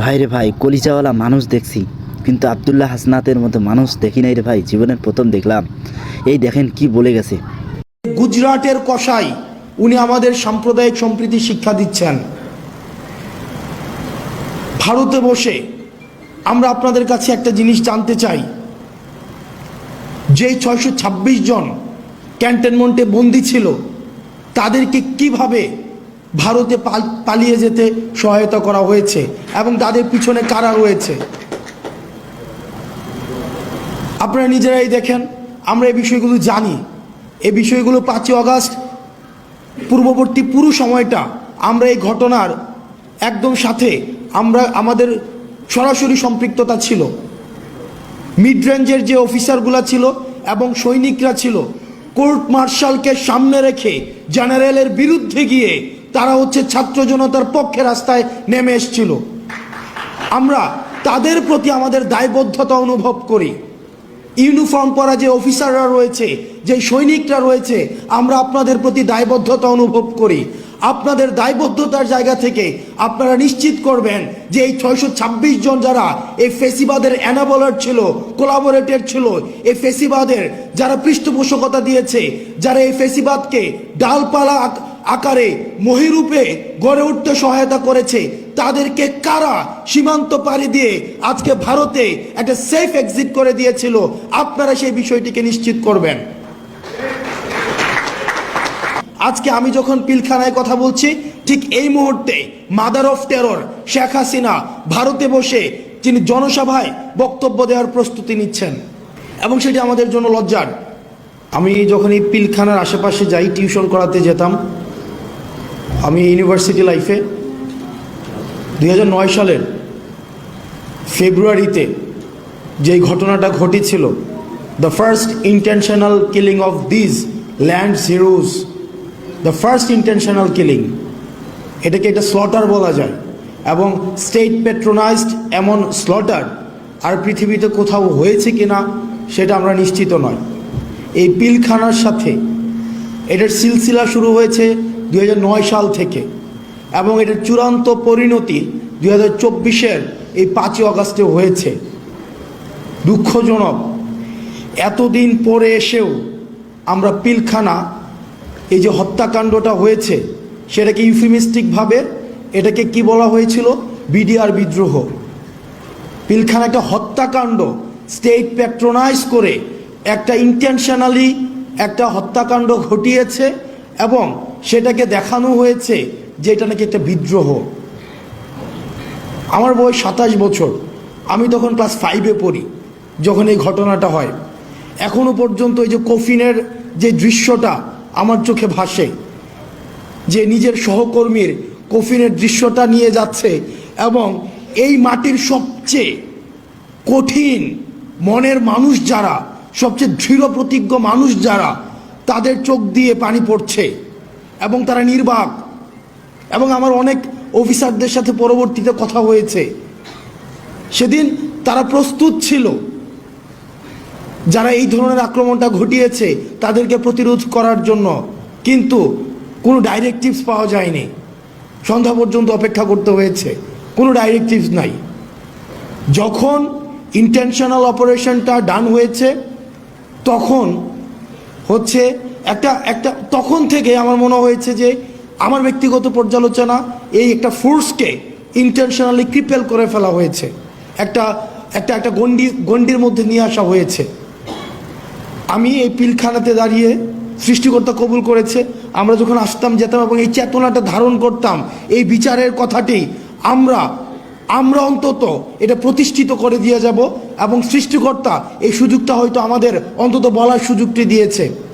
ভাই রে ভাই, কলিজাওয়ালা মানুষ দেখছি, কিন্তু আবদুল্লাহ হাসনাতের মতো মানুষ দেখি নাই রে ভাই, জীবনের প্রথম দেখলাম। এই দেখেন কি বলে গেছে। গুজরাটের কসাই, উনি আমাদের সাম্প্রদায়িক সম্প্রীতি শিক্ষা দিচ্ছেন। ভারতে বসে আমরা আপনাদের কাছে একটা জিনিস জানতে চাই। যে ছয়শো ছাব্বিশ জন ক্যান্টনমেন্টে বন্দি ছিল, তাদেরকে কীভাবে ভারতে পালিয়ে যেতে সহায়তা করা হয়েছে এবং তাদের পিছনে কারা রয়েছে। আপনারা নিজেরাই দেখেন, আমরা এই বিষয়গুলো জানি। এই বিষয়গুলো পাঁচই অগাস্ট, পূর্ববর্তী পুরো সময়টা আমরা এই ঘটনার একদম সাথে আমরা, আমাদের সরাসরি সম্পৃক্ততা ছিল। মিড রেঞ্জের যে অফিসারগুলো ছিল এবং সৈনিকরা ছিল, কোর্ট মার্শালকে সামনে রেখে জেনারেলের বিরুদ্ধে গিয়ে তারা হচ্ছে ছাত্র জনতার পক্ষে রাস্তায় নেমে এসছিল। আমরা তাদের প্রতি আমাদের দায়বদ্ধতা অনুভব করি। ইউনিফর্ম পরা যে অফিসাররা রয়েছে, যে সৈনিকরা রয়েছে, আমরা আপনাদের প্রতি দায়বদ্ধতা অনুভব করি। আপনাদের দায়বদ্ধতার জায়গা থেকে আপনারা নিশ্চিত করবেন যে এই ছয়শো ছাব্বিশ জন যারা এই ফেসিবাদের অ্যানাবলার ছিল, কোলাবোরেটর ছিল, এই ফেসিবাদের যারা পৃষ্ঠপোষকতা দিয়েছে, যারা এই ফেসিবাদকে ডালপালা আকারে মহিরূপে গড়ে উঠতে সহায়তা করেছে। তাদেরকে কারা সীমান্ত পাড়ি দিয়ে আজকে ভারতে একটা সেফ এক্সিট করে দিয়েছিল? আপনারা সেই বিষয়টিকে নিশ্চিত করবেন। আজকে আমি যখন পিলখানায় কথা বলছি, ঠিক এই মুহূর্তে mother of terror Sheikh Hasina ভারতে বসে তিনি জনসভায় বক্তব্য দেওয়ার প্রস্তুতি নিচ্ছেন। এবং সেটি আমাদের জন্য লজ্জার। আমি যখন এই পিলখানার আশেপাশে যাই, টিউশন করাতে যেতাম আমি ইউনিভার্সিটি লাইফে দুই হাজার নয় সালের ফেব্রুয়ারিতে যেই ঘটনাটা ঘটেছিল the first intentional killing of this land zeros the first intentional killing এটাকে এটা স্লটার বলা যায়, এবং স্টেট পেট্রোনাইজড এমন স্লটার আর পৃথিবীতে কোথাও হয়েছে কিনা সেটা আমরা নিশ্চিত নয়। এই পিলখানার সাথে এটার সিলসিলা শুরু হয়েছে দু হাজার নয় সাল থেকে। এবং এটার চূড়ান্ত পরিণতি দুই হাজার চব্বিশের এই পাঁচই অগাস্টে হয়েছে। দুঃখজনক, এতদিন পরে এসেও আমরা পিলখানা, এই যে হত্যাকাণ্ডটা হয়েছে, সেটাকে ইউফিমিস্টিকভাবে এটাকে কি বলা হয়েছিল? বিডিআর বিদ্রোহ। পিলখানা একটা হত্যাকাণ্ড, স্টেট প্যাট্রোনাইজ করে একটা ইন্টেনশনালি একটা হত্যাকাণ্ড ঘটিয়েছে এবং সেটাকে দেখানো হয়েছে যে এটা নাকি একটা বিদ্রোহ। আমার বয়স সাতাশ বছর। আমি তখন ক্লাস ফাইভে পড়ি, যখন এই ঘটনাটা হয়। এখনও পর্যন্ত এই যে কফিনের যে দৃশ্যটা আমার চোখে ভাসে, যে নিজের সহকর্মীর কফিনের দৃশ্যটা নিয়ে যাচ্ছে এবং এই মাটির সবচেয়ে কঠিন মনের মানুষ যারা, সবচেয়ে দৃঢ় প্রতিজ্ঞ মানুষ যারা, তাদের চোখ দিয়ে পানি পড়ছে। এবং তারা নির্বাক। এবং আমার অনেক অফিসারদের সাথে পরবর্তীতে কথা হয়েছে। সেদিন তারা প্রস্তুত ছিল। যারা এই ধরনের আক্রমণটা ঘটিয়েছে, তাদেরকে প্রতিরোধ করার জন্য। কিন্তু কোনো ডাইরেক্টিভস পাওয়া যায়নি। সন্ধ্যা পর্যন্ত অপেক্ষা করতে হয়েছে। কোনো ডাইরেক্টিভস নাই। যখন ইন্টেনশনাল অপারেশনটা ডান হয়েছে, তখন হচ্ছে একটা একটা, তখন থেকে আমার মনে হয়েছে যে আমার ব্যক্তিগত পর্যালোচনা এই একটা ফোর্সকে ইন্টেনশনালি ক্রিপেল করে ফেলা হয়েছে। একটা একটা একটা গন্ডি গন্ডির মধ্যে নিয়ে আসা হয়েছে। আমি এই পিলখানাতে দাঁড়িয়ে সৃষ্টিকর্তা কবুল করেছে। আমরা যখন আসতাম, যেতাম এবং এই চেতনাটা ধারণ করতাম, এই বিচারের কথাটি আমরা আমরা অন্তত এটা প্রতিষ্ঠিত করে দিয়ে যাব এবং সৃষ্টিকর্তা এই সুযোগটা হয়তো আমাদের অন্তত বলার সুযোগটি দিয়েছে।